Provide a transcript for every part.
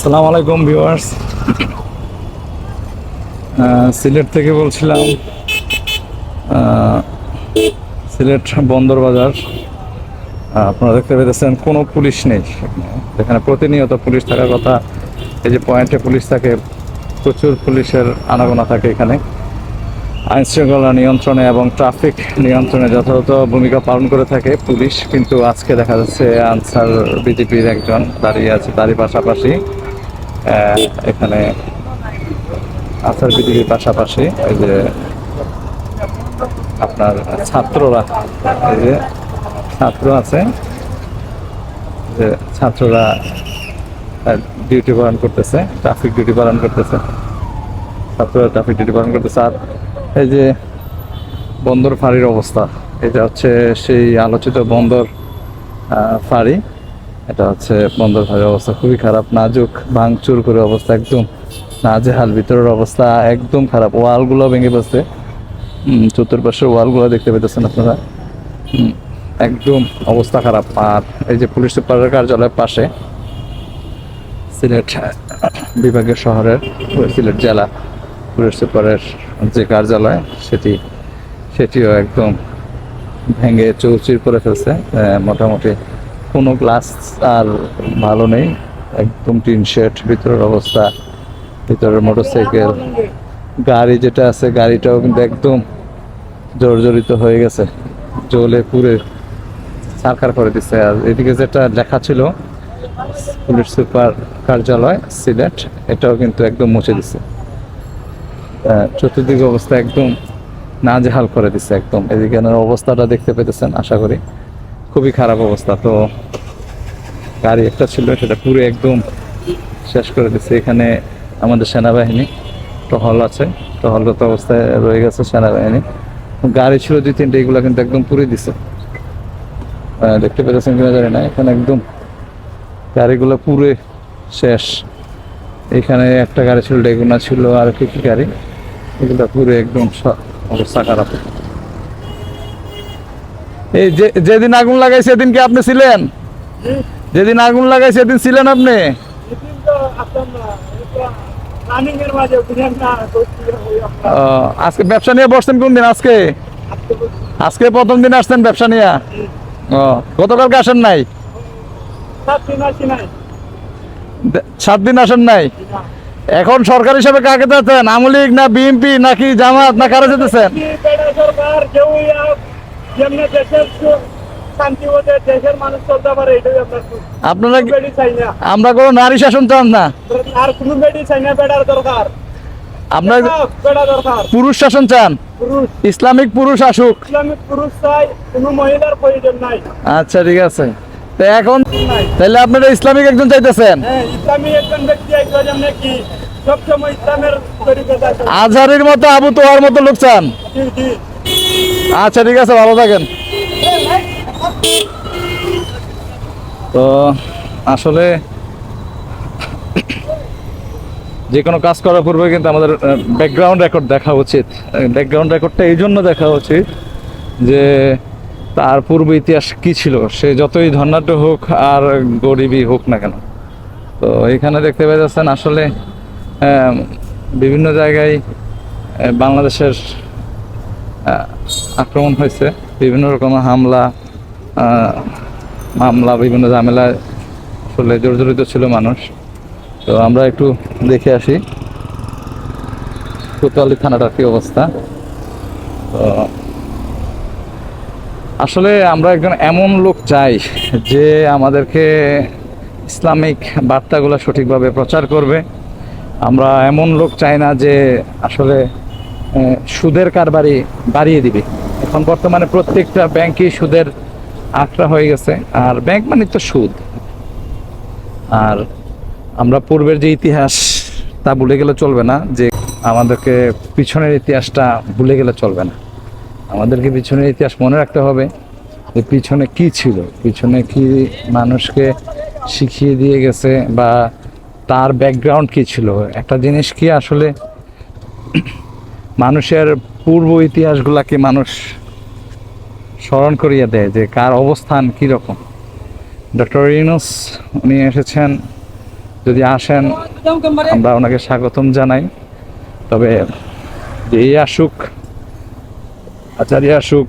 আসসালামু আলাইকুম ভিউয়ার্স। সিলেট থেকে বলছিলাম সিলেট বন্দর বাজার। আপনারা দেখতে পেতেছেন, কোনো পুলিশ নেই এখানে। প্রতিনিয়ত পুলিশ থাকার কথা, এই যে পয়েন্টে পুলিশ থাকে, প্রচুর পুলিশের আনাগোনা থাকে এখানে। আইন শৃঙ্খলা নিয়ন্ত্রণে এবং ট্রাফিক নিয়ন্ত্রণে যথাযথ ভূমিকা পালন করে থাকে পুলিশ, কিন্তু আজকে দেখা যাচ্ছে আনসার বিজেপির একজন দাঁড়িয়ে আছে, তারই পাশাপাশি। এখানে আনসার বিজেপির পাশাপাশি এই যে আপনার ছাত্ররা, এই যে ছাত্র আছে যে ছাত্ররা ডিউটি পালন করতেছে ট্রাফিক ডিউটি পালন করতেছে। ছাত্ররা ট্রাফিক ডিউটি পালন করতেছে। আর এই যে বন্দর ফাঁড়ির অবস্থা, এটা হচ্ছে সেই আলোচিত বন্দর ফাঁড়ি। এটা হচ্ছে বন্দর ফাঁড়ির অবস্থা খুবই খারাপ নাজুক ভাঙচুর করে অবস্থা একদম নাজেহাল ভিতরের অবস্থা একদম খারাপ ওয়ালগুলো ভেঙে উম, চতুর্পাশের ওয়ালগুলো দেখতে পেতেছেন আপনারা। একদম অবস্থা খারাপ। আর এই যে পুলিশ সুপারের কার্যালয়ের পাশে সিলেট বিভাগের শহরের সিলেট জেলা পুলিশ সুপারের যে কার্যালয় সেটি সেটিও একদম ভেঙে চৌচির করে ফেলছে। মোটামুটি কোনো গ্লাস আর ভালো নেই। একদম টিন শেড, ভিতরের অবস্থা, ভিতরের মোটরসাইকেল, গাড়ি যেটা আছে, গাড়িটাও কিন্তু একদম জর্জরিত হয়ে গেছে। জলে পুরে সারকার করে দিচ্ছে আর এদিকে যেটা লেখা ছিল, পুলিশ সুপার কার্যালয়, সিলেট, এটাও কিন্তু একদম মুছে দিছে। চতুর্দিকে অবস্থা একদম নাজেহাল করে দিচ্ছে একদম। এদিকে অবস্থাটা দেখতে পেতেছেন, আশা করি। খুবই খারাপ অবস্থা। তো গাড়ি একটা ছিল, সেটা পুরো একদম শেষ করে দিচ্ছে এখানে আমাদের সেনাবাহিনী টহল আছে। টহলগত অবস্থায় রয়ে গেছে সেনাবাহিনী। গাড়ি ছিল দুই তিনটে, এগুলো কিন্তু একদম পুরে দিছে। দেখতে পেতেছেন কিনা জানি না, এখানে একদম গাড়িগুলো পুরে শেষ। এখানে একটা গাড়ি ছিল, ডেগুনা ছিল, আর কি কি গাড়ি। এগুলো পুরো একদম অবস্থা খারাপ। এই যেদিন আগুন লাগাই সেদিন কি আপনি ছিলেন? যেদিন আগুন লাগাই সেদিন ছিলেন আপনি? আজকে ব্যবসা নিয়ে বসছেন কোন দিন আজকে? আজকে প্রথম দিন আসছেন ব্যবসা নিয়ে? ও, গতকালকে আসেন নাই? সাত দিন আসেন নাই? এখন সরকার হিসেবে কাকে যাচ্ছেন আমলিগ না বিএনপি নাকি জামাত না কারে যেতেছেন যেমনি দেশের দেশের মানুষ চলতে পারে এটাই আপনার আপনারা চাই না। আমরা কোনো নারী শাসন চান না? আর কোনো বেডি চাই না বেড়ার দরকার। আপনার পুরুষ শাসন চান? ইসলামিক পুরুষ আসুক। ইসলামিক পুরুষ চাই কোনো মহিলার প্রয়োজন নাই। আচ্ছা ঠিক আছে। তো এখন তাহলে আপনারা ইসলামিক একজন চাইতেছেন? হ্যাঁ ইসলামী একজন ব্যক্তি একজন সবসময় ইসলামের আজহারির মতো আবু তোহার মতো লোক চান? আচ্ছা ঠিক আছে ভালো থাকেন। তো আসলে যে কোনো কাজ করার পূর্বে কিন্তু আমাদের ব্যাকগ্রাউন্ড রেকর্ড দেখা উচিত। ব্যাকগ্রাউন্ড রেকর্ডটা এই জন্য দেখা উচিত যে তার পূর্ব ইতিহাস কি ছিল? সে যতই ধর্নাঢ্য হোক আর গরিবই হোক না কেন। তো এখানে দেখতে পাচ্ছেন আসলে আহ, বিভিন্ন জায়গায় বাংলাদেশের আক্রমণ হয়েছে। বিভিন্ন রকমের হামলা মামলা, বিভিন্ন ঝামেলায় আসলে জর্জরিত ছিল মানুষ। তো আমরা একটু দেখে আসি কোতোয়ালি থানাটার কি অবস্থা। তো আসলে আমরা একজন এমন লোক চাই যে আমাদেরকে ইসলামিক বার্তাগুলো সঠিকভাবে প্রচার করবে। আমরা এমন লোক চাই না যে আসলে সুদের কারবারি বাড়িয়ে দিবে। এখন বর্তমানে প্রত্যেকটা ব্যাংকই সুদের আখড়া হয়ে গেছে। আর ব্যাংক মানে তো সুদ। আর আমরা পূর্বের যে ইতিহাস, তা ভুলে গেলে চলবে না যে আমাদেরকে পিছনের ইতিহাসটা ভুলে গেলে চলবে না। আমাদেরকে পিছনের ইতিহাস মনে রাখতে হবে যে পিছনে কি ছিল, পিছনে কি মানুষকে শিখিয়ে দিয়ে গেছে বা তার ব্যাকগ্রাউন্ড কি ছিল। একটা জিনিস কি আসলে মানুষের পূর্ব ইতিহাসগুলাকে মানুষ স্মরণ করিয়ে দেয় যে কার অবস্থান কীরকম। ডক্টর ইউনুস, উনি এসেছেন। যদি আসেন, আমরা ওনাকে স্বাগতম জানাই। তবে যে এই আসুক আচার্য আসুক,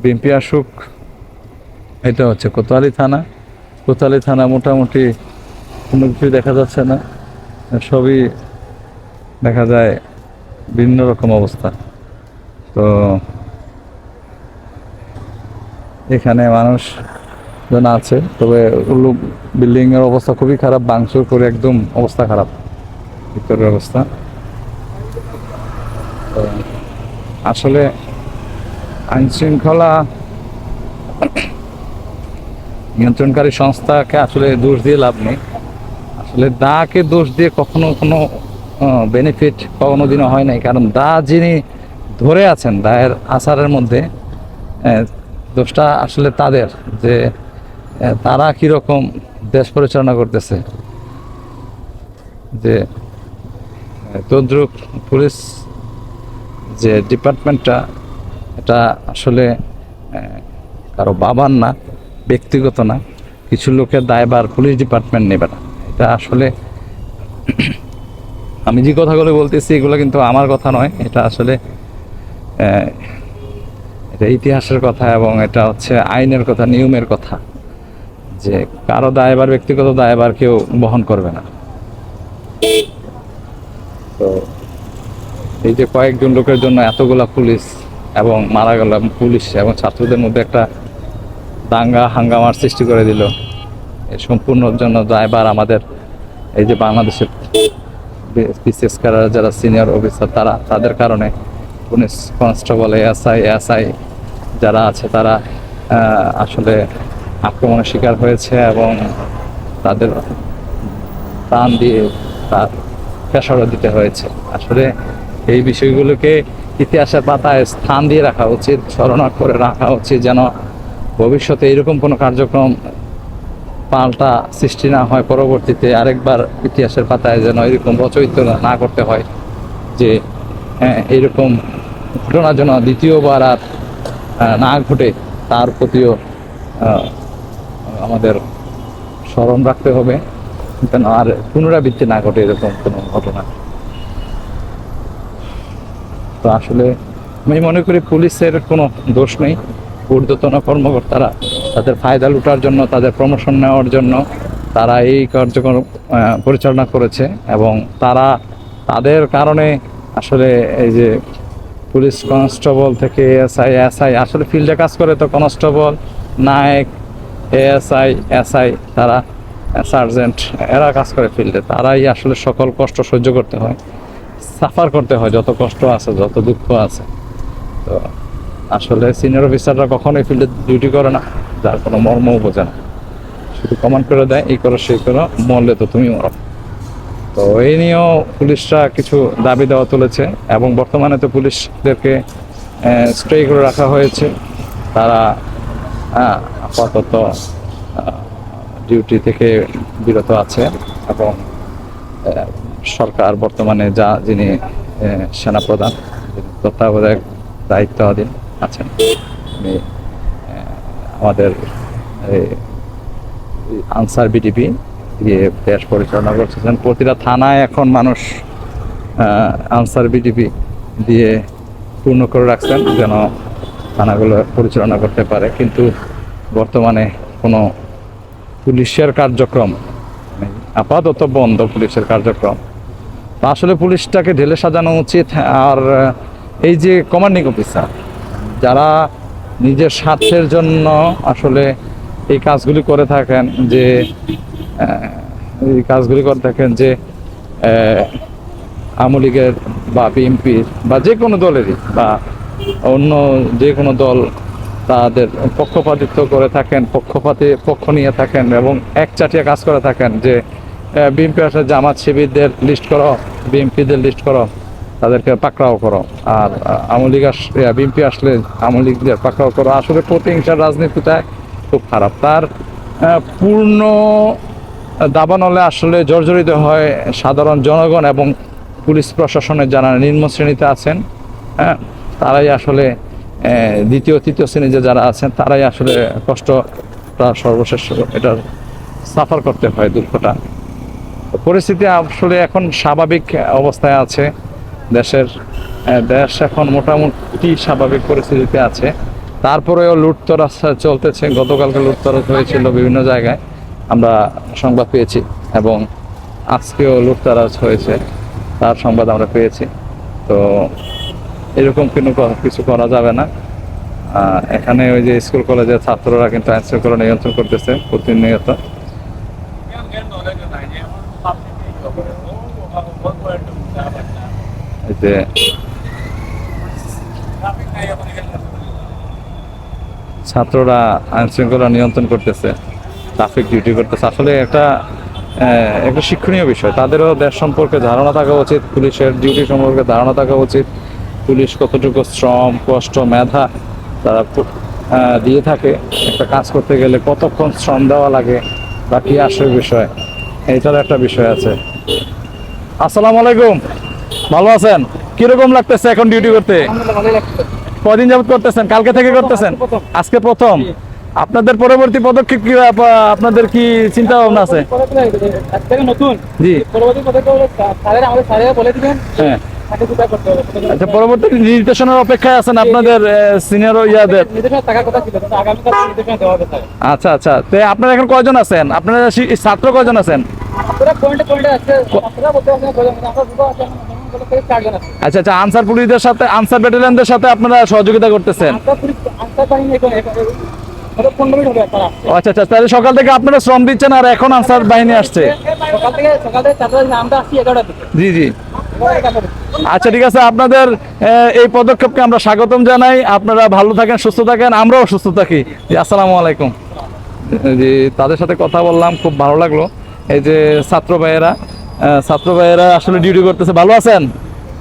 বিএনপি আসুক, এটা হচ্ছে কোতোয়ালি থানা। কোতোয়ালি থানা মোটামুটি কোনো কিছু দেখা যাচ্ছে না। সবই দেখা যায় ভিন্ন রকম অবস্থা। তো এখানে মানুষ জন আছে, তবে বিল্ডিং এর অবস্থা খুবই খারাপ, ভাঙচুর করে একদম অবস্থা খারাপ। ভিতরের অবস্থা। আসলে আইন শৃঙ্খলা নিয়ন্ত্রণকারী সংস্থাকে আসলে দোষ দিয়ে লাভ নেই। আসলে দাকে দোষ দিয়ে কখনো কোনো বেনিফিট কখনো দিনও হয় নাই। কারণ দা যিনি ধরে আছেন, দায়ের আচারের মধ্যে দোষটা আসলে তাদের যে তারা কীরকম দেশ পরিচালনা করতেছে। যে তদ্রুপ পুলিশ যে ডিপার্টমেন্টটা, এটা আসলে কারও বাবার না, ব্যক্তিগত না। কিছু লোকের দায়ভার পুলিশ ডিপার্টমেন্ট নেবে না। এটা আসলে আমি যে কথাগুলো বলতেছি, এগুলো কিন্তু আমার কথা নয়। এটা আসলে এটা ইতিহাসের কথা এবং এটা হচ্ছে আইনের কথা, নিয়মের কথা যে কারও দায়ভার ব্যক্তিগত দায়ভার কেউ বহন করবে না। তো এই যে কয়েকজন লোকের জন্য এতগুলা পুলিশ এবং মারা গেল পুলিশ এবং ছাত্রদের মধ্যে একটা দাঙ্গা, হাঙ্গামার সৃষ্টি করে দিল। এই সম্পূর্ণ জন্য দায়ভার আমাদের, এই যে বাংলাদেশের বিশেষ করে যারা সিনিয়র অফিসার তারা, তাদের কারণে পুলিশ কনস্টেবল এএসআই এএসআই যারা আছে, তারা আসলে আক্রমণের শিকার হয়েছে এবং তাদের প্রাণ দিয়ে তার পেশারও দিতে হয়েছে। আসলে এই বিষয়গুলোকে ইতিহাসের পাতায় স্থান দিয়ে রাখা উচিত, স্মরণ করে রাখা উচিত যেন ভবিষ্যতে এরকম কোনো কার্যক্রম পাল্টা সৃষ্টি না হয়, পরবর্তীতে আরেকবার ইতিহাসের পাতায় যেন এরকম রচয়িত না করতে হয় যে হ্যাঁ এইরকম ঘটনা যেন দ্বিতীয়বার আর না ঘটে, তার প্রতিও আমাদের স্মরণ রাখতে হবে যেন আর পুনরাবৃত্তি না ঘটে এরকম কোনো ঘটনা। তো আসলে আমি মনে করি পুলিশের কোনো দোষ নেই, ঊর্ধ্বতন কর্মকর্তারা তাদের ফায়দা লুটার জন্য, তাদের প্রমোশন নেওয়ার জন্য তারা এই কার্যক্রম পরিচালনা করেছে এবং তারা, তাদের কারণে আসলে এই যে পুলিশ কনস্টেবল থেকে এসআই এসআই, আসলে ফিল্ডে কাজ করে তো কনস্টেবল, নায়ক এএসআই এসআই, তারা, সার্জেন্ট, এরা কাজ করে ফিল্ডে। তারাই আসলে সকল কষ্ট সহ্য করতে হয়, সাফার করতে হয়, যত কষ্ট আছে, যত দুঃখ আছে। তো আসলে সিনিয়র অফিসাররা কখনোই ফিল্ডে ডিউটি করে না। যার কোনো মর্মও বোঝে না। শুধু কমান্ড করে দেয়, এই করো, সেই করো, মরলে তো তুমি মরো। তো এই নিয়েও পুলিশরা কিছু দাবি দেওয়া তুলেছে এবং বর্তমানে তো পুলিশদেরকে স্টে করে রাখা হয়েছে। তারা আপাতত ডিউটি থেকে বিরত আছে এবং সরকার বর্তমানে যা যিনি সেনাপ্রধান তত্ত্বাবধায়ক দায়িত্বাধীন আছেন। আমাদের আনসার বিডিপি দিয়ে দেশ পরিচালনা করতেছেন। প্রতিটা থানায় এখন মানুষ আনসার বিডিপি দিয়ে পূর্ণ করে রাখছেন যেন থানাগুলো পরিচালনা করতে পারে। কিন্তু বর্তমানে কোনো পুলিশের কার্যক্রম আপাতত বন্ধ পুলিশের কার্যক্রম। আসলে পুলিশটাকে ঢেলে সাজানো উচিত। আর, এই যে কমান্ডিং অফিসার যারা নিজের স্বার্থের জন্য আসলে এই কাজগুলি করে থাকেন যে এই কাজগুলি করে থাকেন যে আওয়ামী লীগের বা বিএনপির বা যে কোনো দলেরই বা অন্য যে কোনো দল তাদের পক্ষপাতিত্ব করে থাকেন, পক্ষপাতি, পক্ষ নিয়ে থাকেন এবং একচাটিয়া কাজ করে থাকেন যে বিএনপি আসলে জামাত শিবিরদের লিস্ট করো, বিএনপিদের লিস্ট করো। তাদেরকে পাকড়াও করো। আর আওয়ামী লীগ আস বিএনপি আসলে আওয়ামী লীগদের পাকড়াও করো। আসলে প্রতিহিংসার রাজনীতিটা খুব খারাপ। তার পূর্ণ দাবানলে আসলে জর্জরিত হয় সাধারণ জনগণ এবং পুলিশ প্রশাসনের যারা নিম্ন শ্রেণীতে আছেন হ্যাঁ তারাই আসলে দ্বিতীয়, তৃতীয় শ্রেণীতে যারা আছেন, তারাই আসলে কষ্টটা সর্বশেষ এটা সাফার করতে হয় দুঃখটা। পরিস্থিতি আসলে এখন স্বাভাবিক অবস্থায় আছে। দেশের দেশ এখন মোটামুটি স্বাভাবিক পরিস্থিতিতে আছে। তারপরেও লুটতরাজ চলতেছে। গতকালকে লুটতরাজ হয়েছিল বিভিন্ন জায়গায়। আমরা সংবাদ পেয়েছি এবং আজকেও লুটতরাজ হয়েছে। তার সংবাদ আমরা পেয়েছি। তো এরকম কোনো ক- কিছু করা যাবে না। এখানে ওই যে স্কুল কলেজের ছাত্ররা কিন্তু আইন শৃঙ্খলা নিয়ন্ত্রণ করতেছে প্রতিনিয়ত। যে ছাত্ররা আইন শৃঙ্খলা নিয়ন্ত্রণ করতেছে ট্রাফিক ডিউটি করতেছে। আসলে একটা একটা শিক্ষণীয় বিষয়। তাদেরও দেশ সম্পর্কে ধারণা থাকা উচিত, পুলিশের ডিউটি সম্পর্কে ধারণা থাকা উচিত। পুলিশ কতটুকু শ্রম, কষ্ট, মেধা তারা দিয়ে থাকে। একটা কাজ করতে গেলে কতক্ষণ শ্রম দেওয়া লাগে বা কি আসল বিষয় এইটার একটা বিষয় আছে। আসসালামু আলাইকুম। ভালো আছেন? কীরকম লাগতেছে এখন ডিউটি করতে? কদিন যাবত করতেছেন? কালকে থেকে করতেছেন? আজকে প্রথম। আপনাদের পরবর্তী পদক্ষেপ কি আপ- আপনাদের কি চিন্তা ভাবনা আছে নতুন। জি। পরবর্তী হ্যাঁ। আচ্ছা পরবর্তী নির্দেশনার অপেক্ষায় আছেন আপনাদের সিনিয়র ইয়াদের? আচ্ছা আচ্ছা। তো আপনারা এখন কয়জন আছেন? আপনারা ছাত্র কয়জন আছেন? আচ্ছা আচ্ছা আনসার পুলিশদের সাথে আনসার ব্যাটালিয়নদের সাথে আপনারা সহযোগিতা করতেছেন? আচ্ছা আচ্ছা তাহলে সকাল থেকে আপনারা শ্রম দিচ্ছেন আর এখন আনসার বাহিনী আসছে? জি জি। আচ্ছা ঠিক আছে আপনাদের এই পদক্ষেপকে আমরা স্বাগতম জানাই। আপনারা ভালো থাকেন সুস্থ থাকেন আমরাও সুস্থ থাকি। জি আসসালামু আলাইকুম। জি তাদের সাথে কথা বললাম খুব ভালো লাগল। এই যে ছাত্র ভাইয়েরা ছাত্র ভাইয়েরা আসলে ডিউটি করতেছে ভালো আছেন?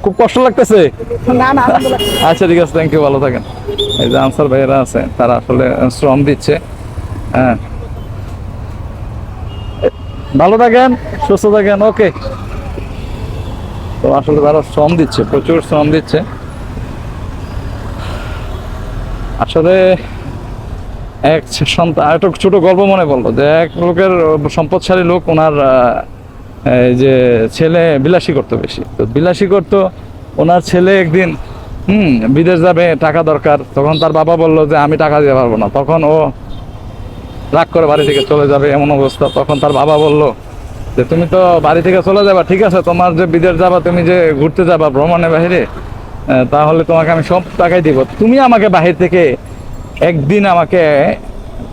খুব কষ্ট লাগতেছে। আচ্ছা ঠিক আছে থ্যাংক ইউ ভালো থাকেন। এই যে আনসার ভাইয়েরা আছে তারা আসলে শ্রম দিচ্ছে। হ্যাঁ। ভালো থাকেন সুস্থ থাকেন ওকে তো আসলে তারা শ্রম দিচ্ছে প্রচুর শ্রম দিচ্ছে। আসলে এক সন্তান একটা ছোট গল্প মনে পড়ল যে এক লোকের সম্পদশালী লোক ওনার যে ছেলে বিলাসী করতো বেশি। তো বিলাসী করতো, ওনার ছেলে একদিন, হুম, বিদেশ যাবে, টাকা দরকার, তখন তার বাবা বলল যে, আমি টাকা দিতে পারব না। তখন ও রাগ করে বাড়ি থেকে চলে যাবে, এমন অবস্থা। তখন তার বাবা বলল যে, তুমি তো বাড়ি থেকে চলে যাবা, ঠিক আছে? তোমার যে বিদেশ যাবা, তুমি যে ঘুরতে যাবা ভ্রমণে বাহিরে তাহলে তোমাকে আমি সব টাকাই দিব। তুমি আমাকে বাহির থেকে একদিন আমাকে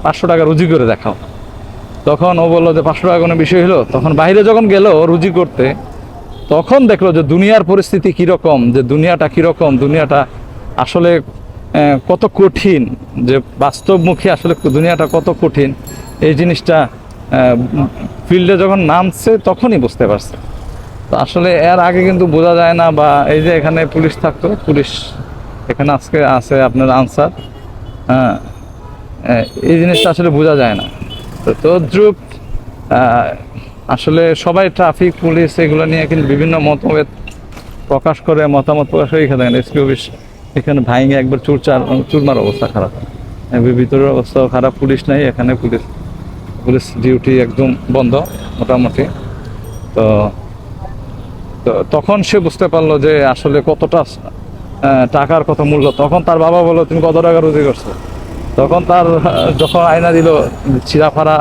পাঁচশো টাকা রুজি করে দেখাও। তখন ও বলল যে পাঁচশো টাকা কোনো বিষয় হলো? তখন বাইরে যখন গেল রুজি করতে, তখন দেখল যে দুনিয়ার পরিস্থিতি কীরকম যে দুনিয়াটা কীরকম দুনিয়াটা আসলে কত কঠিন, যে বাস্তবমুখী আসলে দুনিয়াটা কত কঠিন। এই জিনিসটা ফিল্ডে যখন নামছে, তখনই বুঝতে পারছে। তো আসলে এর আগে কিন্তু বোঝা যায় না, বা এই যে এখানে পুলিশ থাকতো, পুলিশ এখানে আজকে আছে আপনার আনসার হ্যাঁ এই জিনিসটা আসলে বোঝা যায় না। তো তদ্রুপ আসলে সবাই ট্রাফিক পুলিশ এগুলো নিয়ে কিন্তু বিভিন্ন মতভেদ প্রকাশ করে, মতামত প্রকাশ করে এখানে এসপি অফিস, এখানে ভাইঙ্গে একবার চুরচার চুরমার অবস্থা খারাপ। ভিতরের অবস্থাও খারাপ পুলিশ নাই, এখানে পুলিশ পুলিশ ডিউটি একদম বন্ধ, মোটামুটি। তো তো তখন সে বুঝতে পারল যে আসলে কতটা টাকার কত মূল্য তখন তার বাবা বলল, তুমি কত টাকা রুজি করছ? তখন তার যখন আয়না দিল, ছিঁড়াফাড়া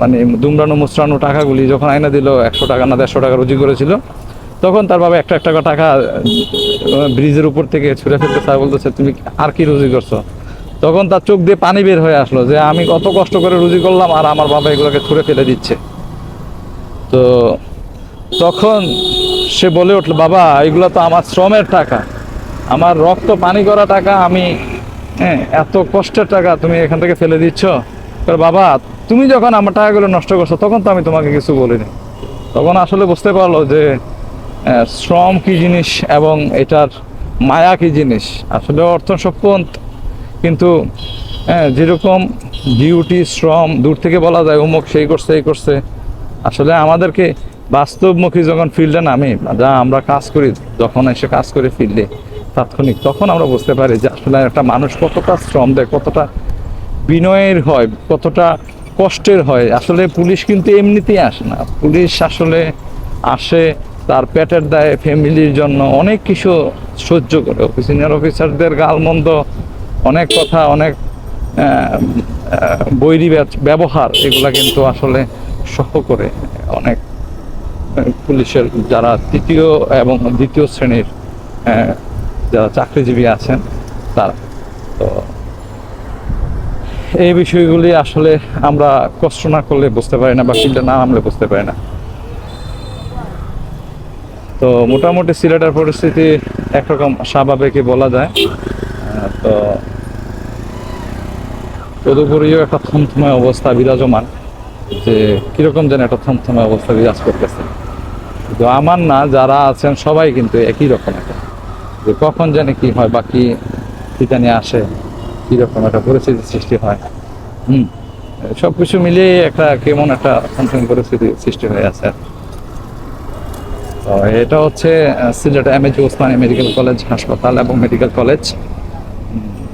মানে দুমড়ানো, মুচড়ানো টাকাগুলি যখন আয়না দিল, একশো টাকা না দেড়শো টাকা রুজি করেছিল, তখন তার বাবা একটা একটা টাকা ব্রিজের উপর থেকে ছুঁড়ে ফেলতে চায় বলতেছে, তুমি আর কি রুজি করছ? তখন তার চোখ দিয়ে পানি বের হয়ে আসলো যে, আমি কত কষ্ট করে রুজি করলাম আর আমার বাবা এগুলোকে ছুঁড়ে ফেলে দিচ্ছে। তো তখন সে বলে উঠল, বাবা, এগুলো তো আমার শ্রমের টাকা। আমার রক্ত পানি করা টাকা আমি হ্যাঁ এত কষ্টের টাকা তুমি এখান থেকে ফেলে দিচ্ছ। বাবা, তুমি যখন আমার টাকাগুলো নষ্ট করছ, তখন তো আমি তোমাকে কিছু বলিনি। তখন আসলে বুঝতে পারল যে শ্রম কি জিনিস এবং এটার মায়া কি জিনিস। আসলে অর্থ সম্পদ, কিন্তু হ্যাঁ যেরকম ডিউটি শ্রম, দূর থেকে বলা যায় অমুক সেই করছে এই করছে। আসলে আমাদেরকে বাস্তবমুখী যখন ফিল্ডে নামি, যা আমরা কাজ করি, যখন এসে কাজ করি ফিল্ডে তাৎক্ষণিক। তখন আমরা বুঝতে পারি যে আসলে একটা মানুষ কতটা শ্রম দেয়, কতটা বিনয়ের হয়, কতটা কষ্টের হয়। আসলে পুলিশ কিন্তু এমনিতেই আসে না। পুলিশ আসলে আসে, তার পেটের দায়ে ফ্যামিলির জন্য অনেক কিছু সহ্য করে। সিনিয়র অফিসারদের গালমন্দ, অনেক কথা, অনেক বৈরী ব্যবহার, এগুলা কিন্তু আসলে সহ করে অনেক পুলিশের যারা তৃতীয় এবং দ্বিতীয় শ্রেণির যারা চাকরিজীবী আছেন, তারা। তো এই বিষয়গুলি আসলে আমরা কষ্ট না করলে বুঝতে পারি না বা ফিল্ডে না নামলে বুঝতে পারি না। তো মোটামুটি সিলেটের পরিস্থিতি একরকম স্বাভাবিকই বলা যায়। তো তদুপরিও একটা থমথমে অবস্থা বিরাজমান যে কীরকম যেন একটা থমথমে অবস্থা বিরাজ করতেছে। কিন্তু আমার না, যারা আছেন, সবাই কিন্তু একই রকম একটা। যে কখন জানি কি হয়, বা কি জানি আসে, কীরকম একটা পরিস্থিতির সৃষ্টি হয়। হুম সব কিছু মিলিয়ে একটা কেমন একটা থমথমে পরিস্থিতি সৃষ্টি হয়ে আছে। তো এটা হচ্ছে Sylhet M A G Osmani medical college হাসপাতাল এবং মেডিকেল কলেজ।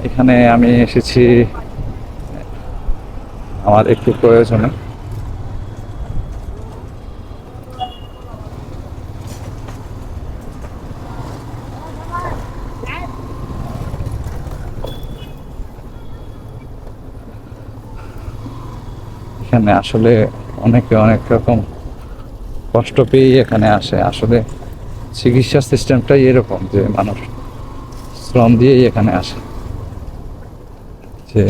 এখানে আমি এসেছি আমার একটু প্রয়োজনে। এখানে আসলে অনেকে অনেক রকম কষ্ট পেয়েই এখানে আসে। আসলে চিকিৎসা সিস্টেমটাই এরকম যে মানুষ শ্রম দিয়েই এখানে আসে। যে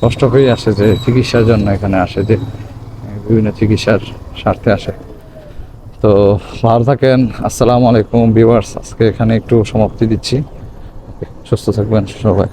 কষ্ট পেয়ে আসে যে চিকিৎসার জন্য এখানে আসে, যে বিভিন্ন চিকিৎসার স্বার্থে আসে। তো ভালো থাকেন, আসসালামু আলাইকুম ভিউয়ার্স। আজকে এখানে একটু সমাপ্তি দিচ্ছি। সুস্থ থাকবেন সবাই।